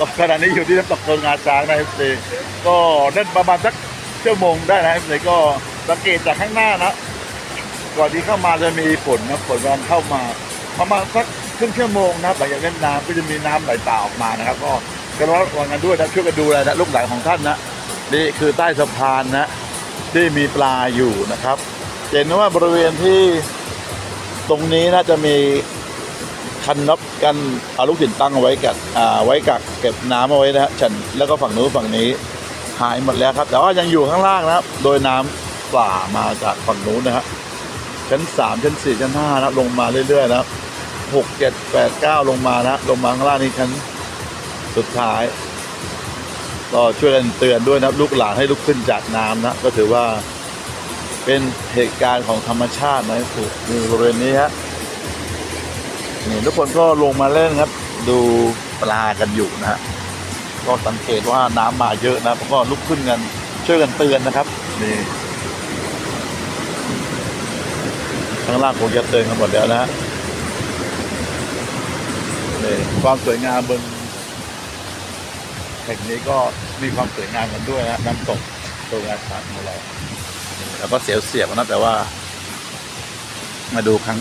ก็ขณะนี้อยู่ที่น้ำตกเกินงาช้างนะเอฟซีก็เล่นประมาณสักชั่วโมงได้นะเอฟซีก็สังเกตจากข้างหน้านะก่อนที่เข้ามาจะมีฝนนะฝนกำลังเข้ามาประมาณสักครึ่งชั่วโมงนะหลังจากเล่นน้ำก็จะมีน้ำไหลตาออกมานะครับ ก็กระมัดระวังกันด้วยนะช่วยกันดูแลนะลูกหลานของท่านนะนี่คือใต้สะพานนะที่มีปลาอยู่นะครับ เห็นว่าบริเวณที่ตรงนี้นะจะมี คันนบกันเอาลูกศิษย์ตั้งเอาไว้กัดอ่าไว้กักเก็บน้ำเอาไว้นะฮะฉันแล้วก็ฝั่งนู้นฝั่งนี้หายหมดแล้วครับ แต่ว่ายังอยู่ข้างล่างนะครับ โดยน้ำป่ามาจากฝั่งนู้นนะฮะชั้นสามชั้นสี่ชั้นห้านะลงมาเรื่อยๆนะครับหกเจ็ดแปดเก้าลงมานะลงมาข้างล่างนี่ชั้นสุดท้ายก็ช่วยกันเตือนด้วยนะครับลูกหลานให้ลุกขึ้นจากน้ำนะก็ถือว่าเป็นเหตุการณ์ของธรรมชาตินะคือมีบริเวณนี้ฮะ นี่ทุกคนก็ลงมาเล่นครับ ดูปลากันอยู่นะฮะก็สังเกตว่าน้ำมาเยอะนะก็ลุกขึ้นกันช่วยกันเตือนนะครับนี่ข้างล่างคงจะเตือนกันหมดแล้วนะฮะนี่ความสวยงามบนแห่งนี้ก็มีความสวยงามกันด้วยนะน้ำตกตัวงานช้างของเราแล้วก็เสียวเสียบนะแต่ว่า มาดูครั้ง